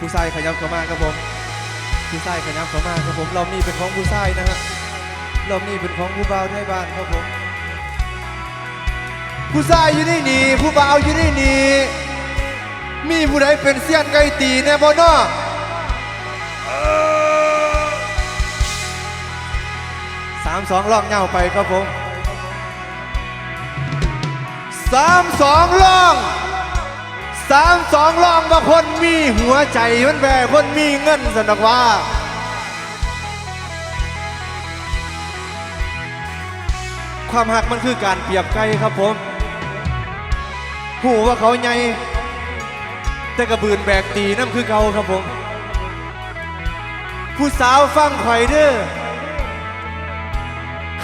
ผู้ชายขยับเข้ามาครับผมผู้ชายขยับเข้ามาครับผมรอบนี้เป็นของผู้ชายนะฮะรอบนี้เป็นของผู้บ่าวไทยบ้านครับผมผู้ชายอยู่นี่นี่ผู้บ่าวอยู่นี่นี่มีผู้ใดเป็นเสี้ยนไก่ตีแน่บ่เนาะสามสองลอกเหงาไปครับผมสามสองลอง สามสองลองว่าคนมีหัวใจมันแบกคนมีเงินสนอกว่าความหักมันคือการเปรียบไก่ครับผม หูว่าเขาใหญ่แต่กระบืนแบกตีน้ำคือเขาครับผม ผู้สาวฟังข่อยเด้อ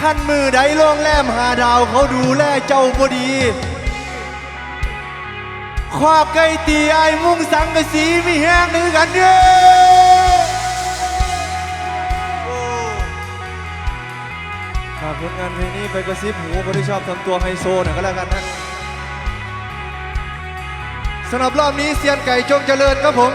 ขั้นมือใดโรงแรมหาดาวเขาดูแลเจ้าบดี ขวากไก่ตีไอ้มุ่งสังกะสีมีแห้งนือกันเด้อโอ้ฝากผลงานเพลงนี้ไปกระซิบหูคนที่ชอบทำตัวไฮโซหน่อยก็แล้วกันนะสำหรับรอบนี้เซียนไก่จงเจริญครับผม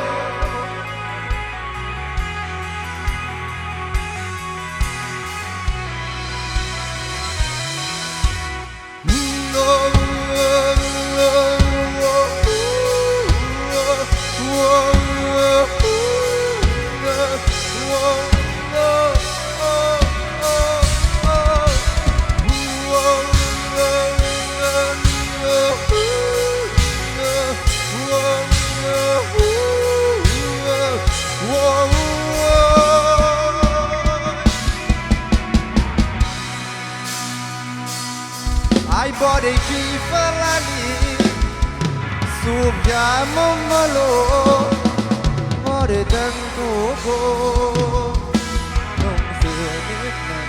โกนุ่งเสือนิดหน่อย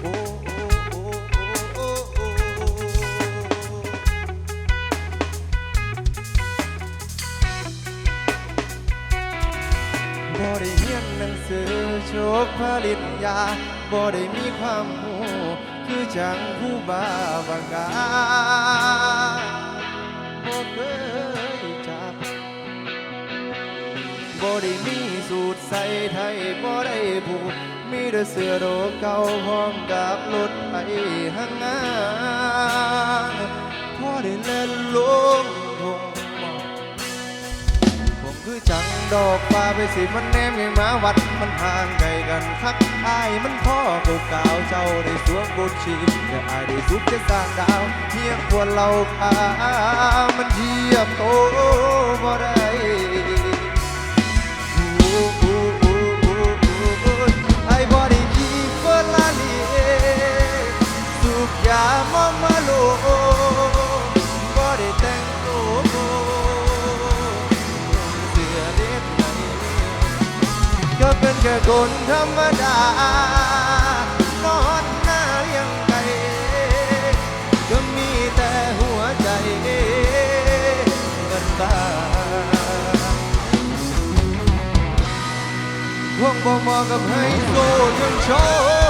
โอ้โอ้โอ้โอ้บ่ได้เรียนหนังสือโชคผลิตยาบ่ได้มีความรู้คือจังผู้บ้าบางกา ไทยบ่ได้ผูกมีแต่เสื้อโดเก่าพร้อมกับรถไถห่างงานพอได้เล่นลงทงผมคือจังดอกฟ้าไปสิมันแนมยังมาวัดมันห่างไกลกันคักอายมันพ่อเก่าเก่าเจ้าได้สวมกุชีแต่อายได้สุขจะสร้างดาวเพียงควรเราพามันเทียบโตบ่ได้ ก็เป็นแค่คนธรรมดานอนหน้าเลี้ยงไก่ก็มีแต่หัวใจเงินตาพวงบ่เหมาะกับให้โซจนโชม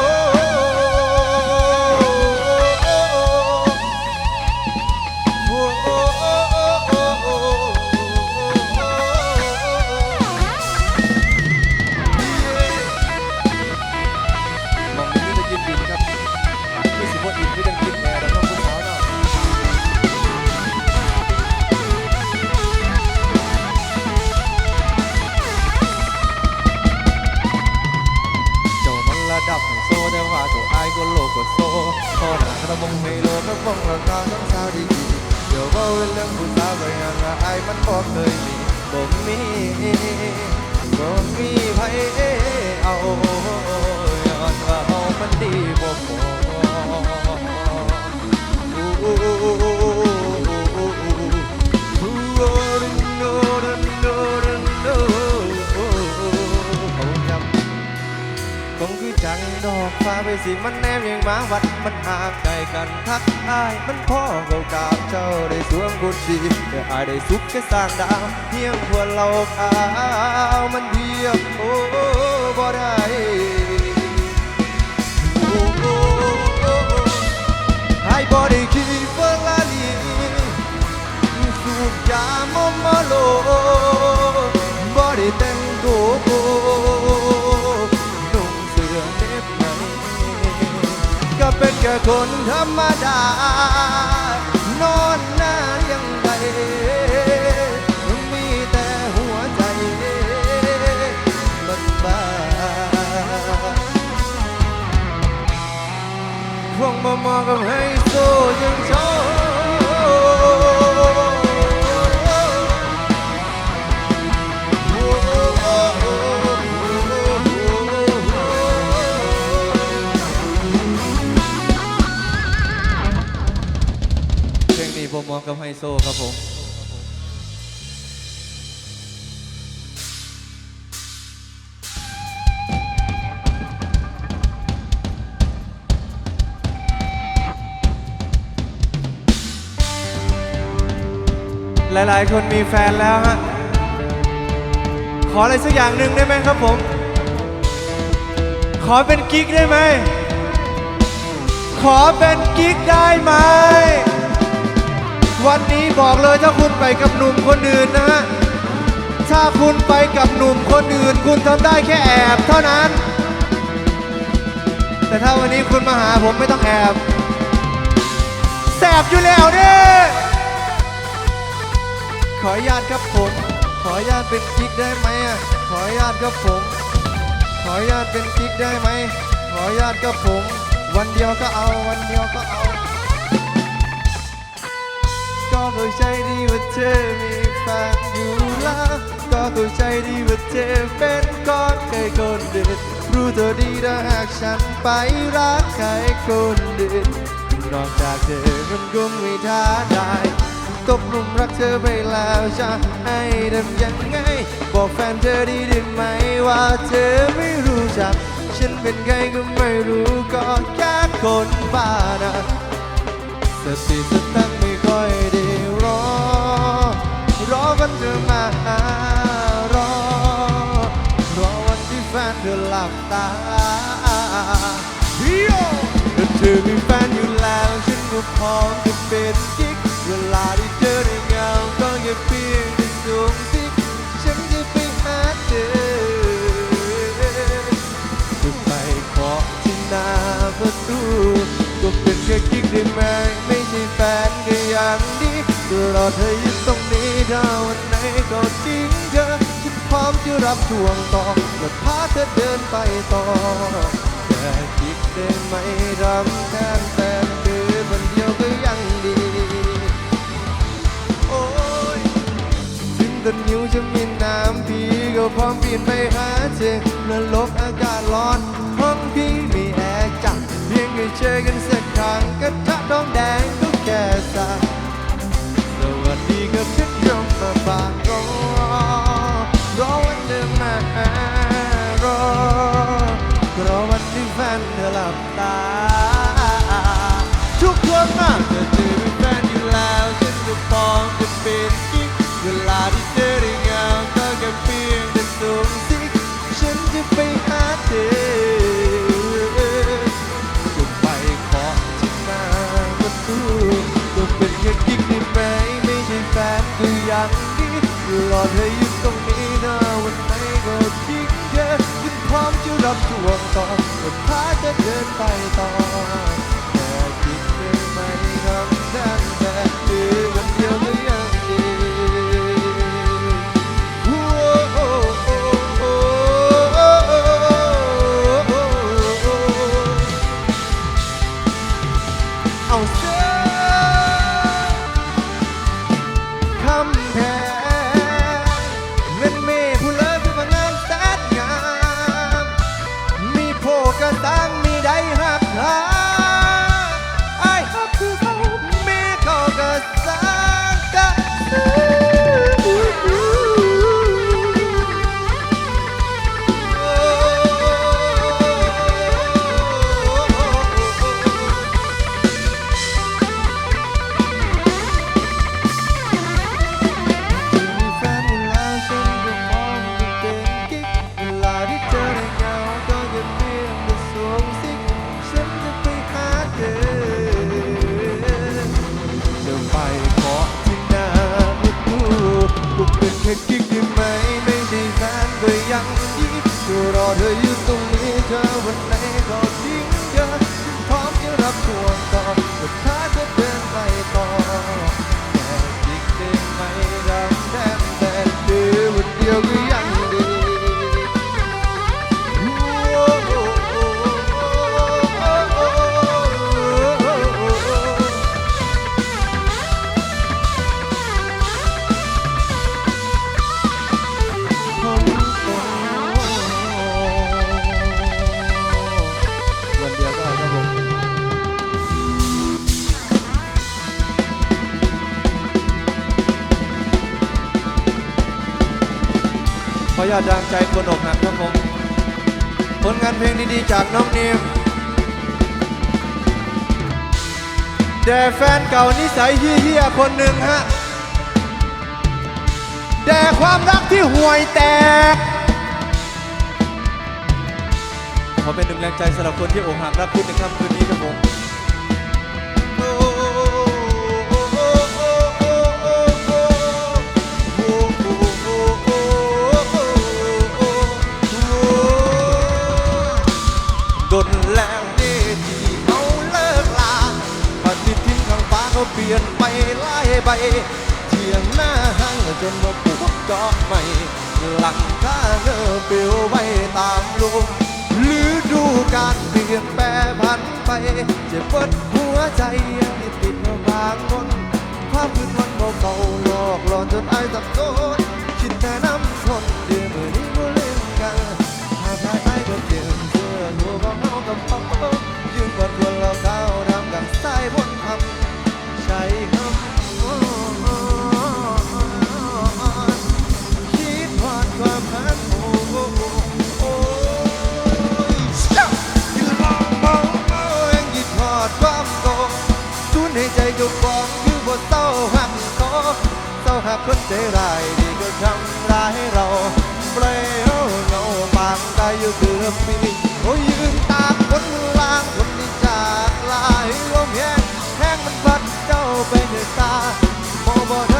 โซแต่ว่าตัวไอายก็โลกก็โซพอหน้ากระมงไม่โลก็ฟองราคาต้องสาวดีกีเดี๋ยวว่าเรื่องผู้สาวไปงานว่าอายมันบ่เคยมีบ่มีบ่มีไผเอาย้อนว่าเฮามันดีบ่พอ ดังดอกฟ้าไปสิมันแนมยังมาวัดมันหากใกลกันทักอายมันพ่อเก่ากาบเจ้าได้สวมกุชีแต่อายได้สุขแค่สร้างดาวเพียงพวเราขาวมันเทียบโอ้บ่ได้โอ้โอ้โอ้โอ้ให้บ่ได้ขี่ ค่คนธรรมดา นอนหน้ายังไงมีแต่หัวใจบัดบาคงมามองกับให้โซยังชเพ มองกับไฮโซครับผมหลายๆ คนมีแฟนแล้วฮะ ขออะไรสักอย่างหนึ่งได้ไหมครับผม ขอเป็นกิ๊กได้ไหม ขอเป็นกิ๊กได้ไหม วันนี้บอกเลยถ้าคุณไปกับหนุ่มคนอื่นนะฮะ ถ้าคุณไปกับหนุ่มคนอื่น คุณทำได้แค่แอบเท่านั้น แต่ถ้าวันนี้คุณมาหาผมไม่ต้องแอบแสบอยู่แล้วเนี่ยขออนุญาตครับผม ขออนุญาตเป็นกิ๊กได้ไหมอะ ขออนุญาตครับผม ขออนุญาตเป็นกิ๊กได้ไหม ขออนุญาตครับผม วันเดียวก็เอา วันเดียวก็เอา ก็เข้าใจดีว่าเธอมีแฟนอยู่แล้ว ก็เข้าใจดีว่าเธอเป็นก็เคยคนเดินรู้ตัวดีถ้าหากฉันไปรักใครคนเดินนอกจากเธอมันคงไม่ท้าได้ตกหลุมรักเธอไปแล้วจะให้ทำยังไง บอกแฟนเธอดีได้ไหมว่าเธอไม่รู้จัก ฉันเป็นใครก็ไม่รู้ก็แค่คนบ้านะสติสตัง ค่อยได้รอ รอวันเธอมาหารอ รอวันที่แฟนเธอหลับตาฮิโยถ้าเธอมีแฟนอยู่แล้วฉันก็พร้อมจะเป็น อเธออยู่ตรงนี้ถ้าวันไหนก็ทิ้งเธอฉันพร้อมจะรับช่วงต่อและพาเธอเดินไปต่อแต่กิ๊กได้ไหมรำแทนแฟนเธอคนเดียวก็ยังดี โอ้ยถึงต้นนิ้วจะมีน้ำพี่ก็พร้อมปีนไปหาเธอนรกอากาศร้อนห้องพี่มีแอร์จัดเพียงแค่เจอกันสักครั้งกระทะดองแดงก็แค่สา วัส อเธออยู่ตรงนี้นะวันไหนก็ทิ้งเธอฉันพร้อมจะรับช่วงต่อและพาเธอเดินไปต่อแต่คิดได้ไหมคำนั้นแต่คือวันเดียวก็ยังดีโอ้โอ้โอ้โอ้เอาเสีย ก็ ดีๆ จากน้องนิมแด่แฟนเก่านิสัยเฮี้ยๆคนหนึ่งฮะแด่ความรักที่ห่วยแตก ขอเป็นหนึ่งแรงใจสำหรับคนที่อกหักรักคุณในค่ำคืนนี้ครับผม ปลี่ยนไปไล่ใบเที่ยงหน้าห้างจนมาปลูกดอกใหม่ หลังคาเงอเปลวไว้ตามลมฤดูการเปลี่ยนแปรผันไป เจ็บปวดหัวใจยังติดมาบางคนควาพคืนวันเก่าๆหลอกหลอนจนไอ้ตับโต คนใจร้ายดีก็ทำร้ายเราเปลวเงาปางตายอยู่เกือบปีโอ้ยืนตากคนลางคนที่จากลายลมแห้งแห้งมันพัดเจ้าไปในตาโมบ่ทั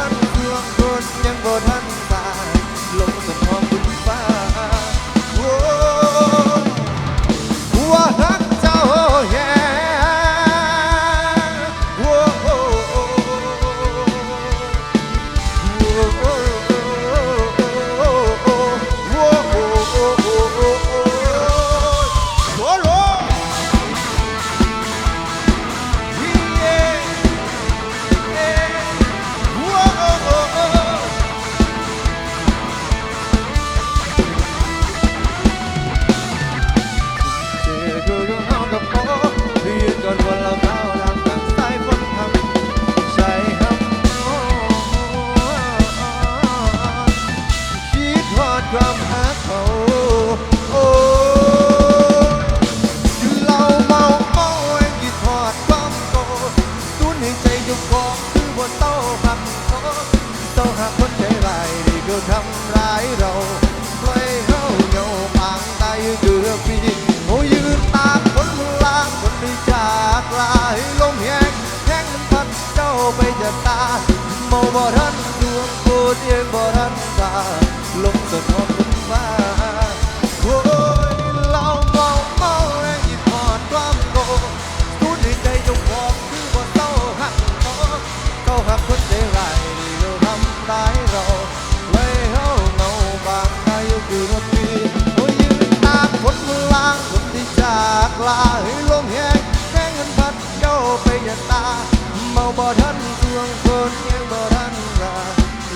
นเค ลาให้ลมแห้งแห้งเงินพัดเจ้าไปอย่าตา เมาบ่ทันดวงคนยังบ่ทันลา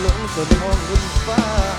ลงสนห้องบุญฟ้า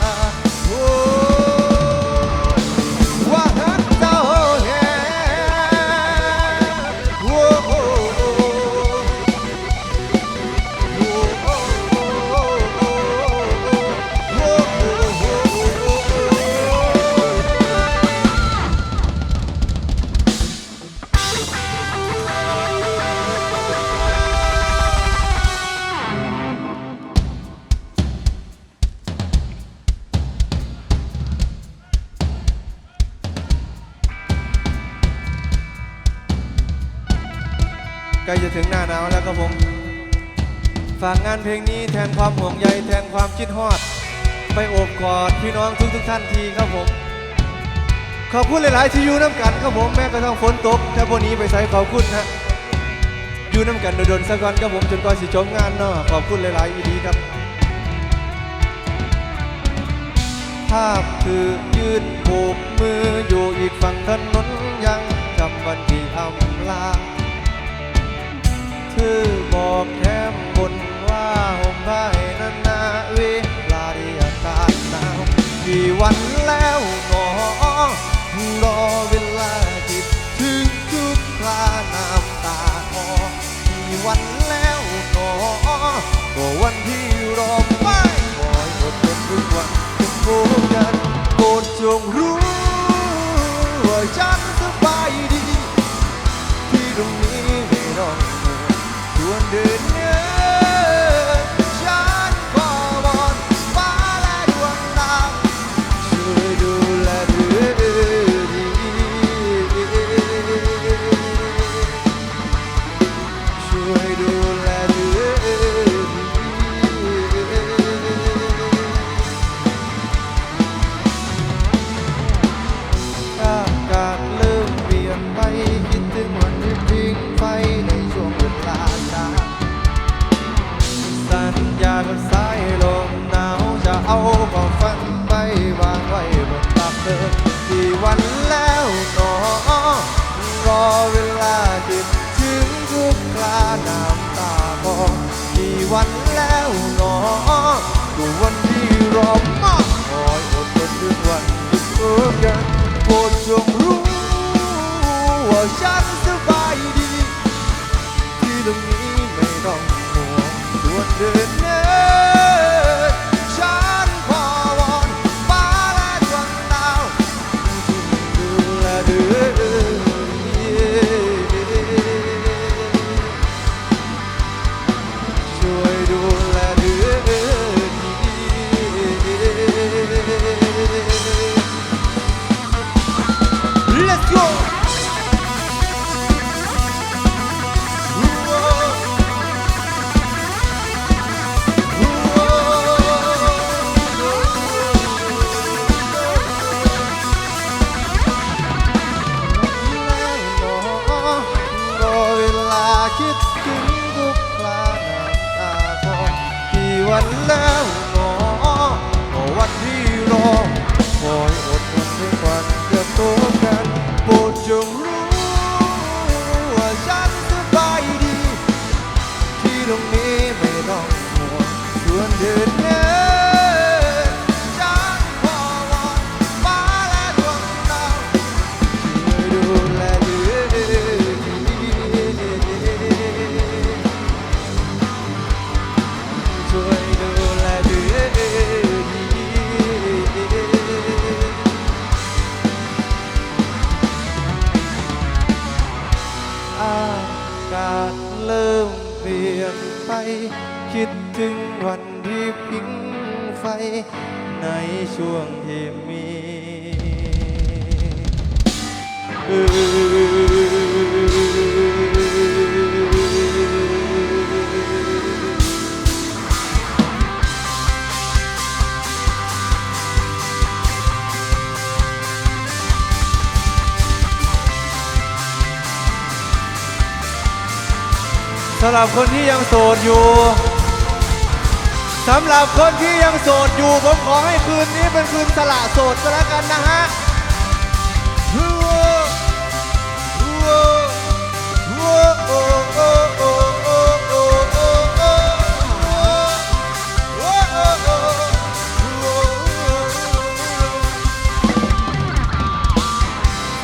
เพลงนี้แทนความห่วงใยแทนความคิดฮอด ไปโอบกอดพี่น้องทุกทุกท่านทีครับผม ขอบคุณหลาย ๆ ที่อยู่น้ำกันครับผมแม้กระทั่งฝนตกแต่พวกนี้ไปใส่ขอบคุณฮะอยู่น้ำกันโดนๆสักวันครับผมจนกว่าสิจบงานเนาะขอบคุณหลาย ๆ อีดีครับ ภาพคือยืนโบกมืออยู่อีกฝั่งถนนยังจำวันที่อำลาเธอบอกแถมบน ห่มผ้าให้นานาเวลาที่อากาศหนาวกี่วันแล้วก็อรอเวลาจิตถึงทุกคลาน้ำตาคอกี่วันแล้วหนก็วันที่รอไปคอยอดทนทุกวันจะพบกันโปรดจงรู้ว่าฉัน the one วันแล้ว เปลี่ยนไป คิดถึงวันที่พิงไฟ ในช่วงที่มีำหรับคนที่ยังโสดอยู่สำหรับคนที่ยังโสดอยู่ ผมขอให้คืนนี้เป็นคืนสละโสดก็แล้วกันนะฮะ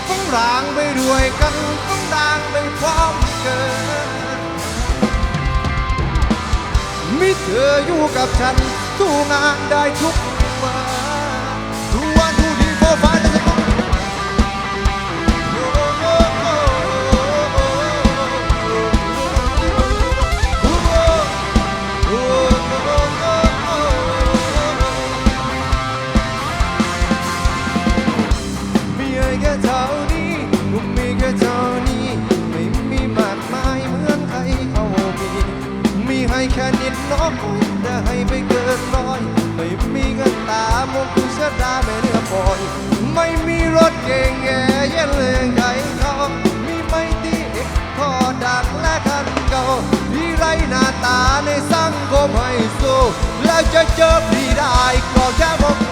ฝรั่งไปรวยกันงดังไปพร้อมกัน มิเธออยู่กับฉันสู้งานได้ทุก นิดน้อยแต่ให้ไปเกินร้อย ไม่มีเงินตามงคุณเสียดาไม่เนื้อปล่อย ไม่มีรถเก่งแย่เย็นเลืองใครเขามีไม่ตีทอดักและคันเก่าที่ไรหน้าตาในสังคมให้สู้แล้วจะเจอพี่ได้ก็แค่ผมให้อก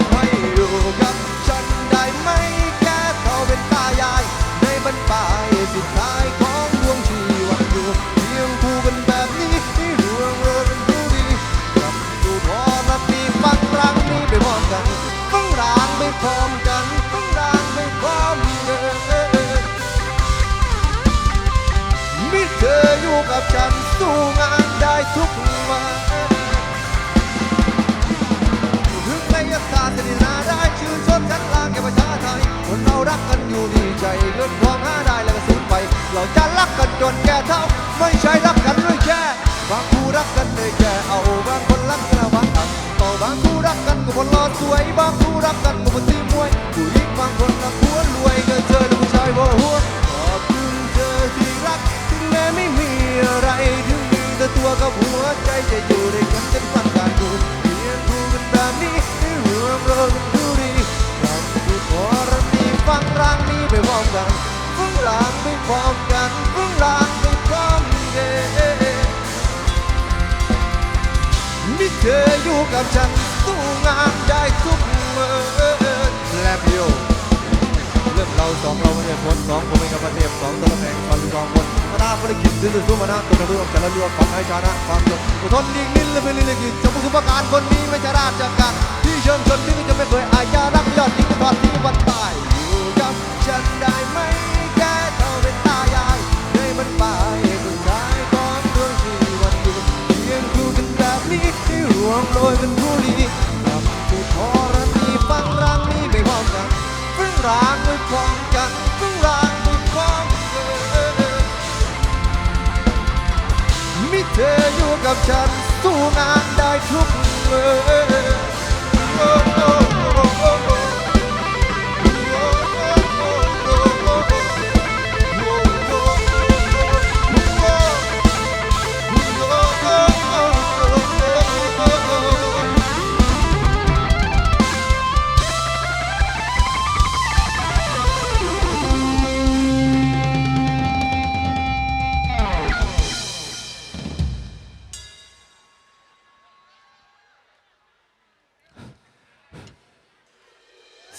กับฉันสู้งานได้ทุกวันถึงในยศาสนินาได้ชื่นชมฉันลางแก่ประชาไทยคนเรารักกันอยู่ดีใจเงินทองหาได้แล้วก็สูญไป เราจะรักกันจนแก่เท่า ไม่ใช่รักกันด้วยแค่ จะอยู่ด้วยกันจนวันตายกูเรียนรู้กันแบบนี้ให้รื่องเราเป็นผู้ดีกลับดูพอรันดีฟังรังนี้ไปพร้อมกันฟังรังไปพร้อมกันฟังรังไปพร้อมกันมีเธออยู่กับฉันสู้งานได้ทุกเมื่อแลบเดียวเรื่องเราสองเราไม่ใคนสองผมเองกับประเทศสองตัวแทงความรู้ควคน มาตาภารกิจดื้อสู้มานะตัวเราเรื่องแต่ละเรื่องความให้ชนะความจงอดทนยิ่งนิ่งและเป็นลิลิกิจจะมุขประการคนนี้ไม่ใช่ราชการที่เชิญชนที่จะไม่เคยอาญา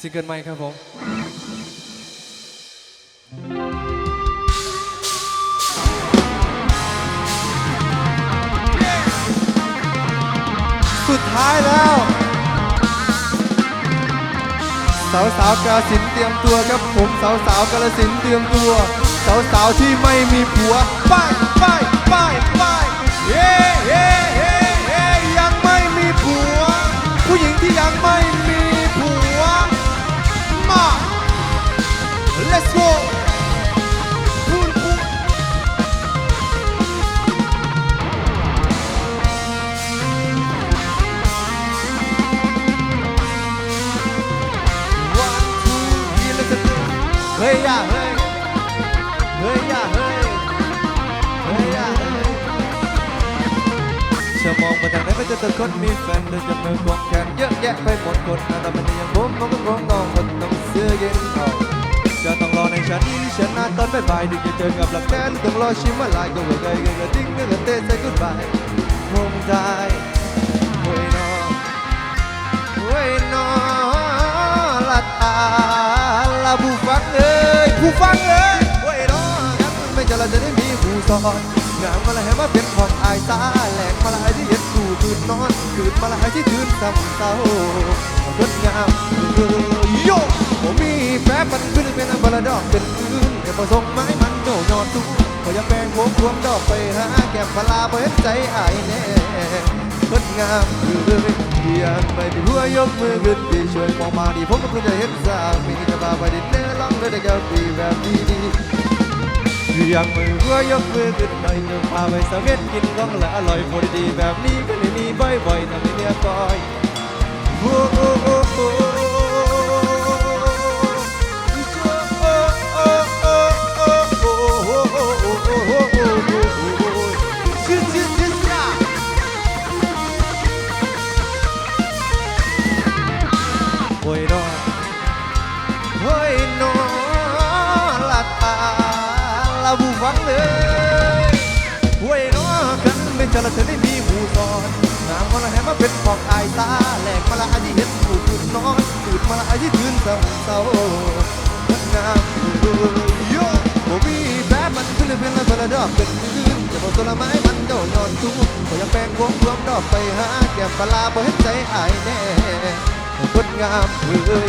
ซิงเกิลใหม่ครับผมสุดท้ายแล้ว สาวสาวกาสินเตรียมตัวครับผมสาวสาวกาลสินเตรียมตัว สาวสาวที่ไม่มีผัว ไปไปไป ยอย่าเฮ้ยเฮ้ยอย่าเฮ้ยเฮ้ยอย่าเฮ้ยจะมองไปทางไหนก็จะเจอคนมีแฟนเดินจะมือควงแขนเยอะแยะไปหมดคนหน้าตาเป็นย่างผมมันก็คงต้องคนต้องเสื้อเย็นเอาจะต้องรอในฉันชนะตอนบ่ายๆดึกจะเจอกับหลักแทนต้องรอชิมอะไรก็เวกเกยก็ทิ้งก็เตะใส่ goodbye คงได้โอ้ยน้องเว้ยนอละตา ผู้ฟังเอ้ยผู้ฟังเอ้ยเว้ยนอกันไม่จะละจะได้มีผู้สอนงานมาละให้มาเป็นของอายตาแหลกมาละให้ที่เห็นกูตื่นนอนตื่นมาละให้ที่ตื่นซ้ำเศร้างดงามเอ้ยโยผมมีแฟนมันขึ้นเป็นอันบลดอกเป็นคืนแค่ประสงค์ไม้มันโดนอนตู้ก็ยังแบ่งวงรวมดอกไปหาแก้มพลาบ่เห็นใจอายแน่ งดงามเลยอยากไปที่หัวยกมือขึ้นที่ช่วยมองมาดีผมก็เพิ่งจะเห็นสามีจะมาไปดินเนอร์ลองเลยได้แก้วดีแบบดีดีอยากมือหัวยกมือขึ้นหน่อยจะพาไปสังเกตกินของและอร่อยพอดีแบบนี้ก็ไม่มีบ่อยๆทำให้เนี่ยบ่อยโอ้โอ้ จะละเธอได้มีผู้สอนงามมาละแหมาเป็นของอายตาแหลกมาละอาที่เห็นผู้ตื่นนอนตื่นมาละอาที่ตื่นเศร้าเศร้างามเลยโยบ่มีแบบมันขึ้นเลยเป็นละเป็นละดอกเป็นคืนจะบอกตัวละไม้มันโดนนอนตู้ก็ยังแปลงวงรวมดอกไปหาแก้มปลาบ่เห็นใจอายแน่งดงามเลย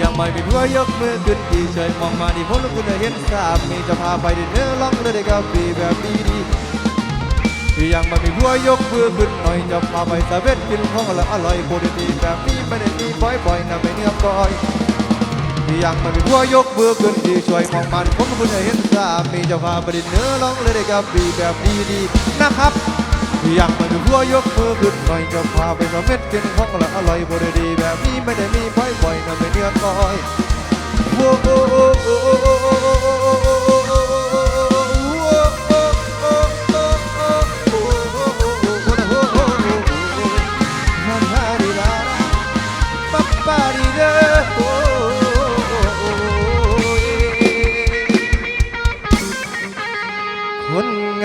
ยังไม่มีผัวยกมือขึ้นดีเฉยมองมาดีผมแล้วคุณเห็นสามีจะพาไปดินเนอร์ล่องเลยได้กับปีแบบดีดี ยังไม่มีหัวยกเบื้อขึ้นหน่อยจะพาไปสะเวนกินของอร่อยโคตรดีแบบนี้ไม่ได้มีบ่อยๆนะไม่เนื้อปล่อยยังไม่มีหัวยกเบื้อขึ้นดีช่วยมองมันผมคุณจะเห็นสามีจะพาบดินเนื้อร้องเลยได้กับดีแบบดีดีนะครับยังไม่มีหัวยกเบื้อขึ้นหน่อยจะพาไปสะเวนกินของอร่อยโคตรดีแบบนี้ไม่ได้มีบ่อยๆนะไม่เนื้อปล่อยโอ้โอ้โอ้โอ้โอ้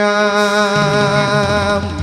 าม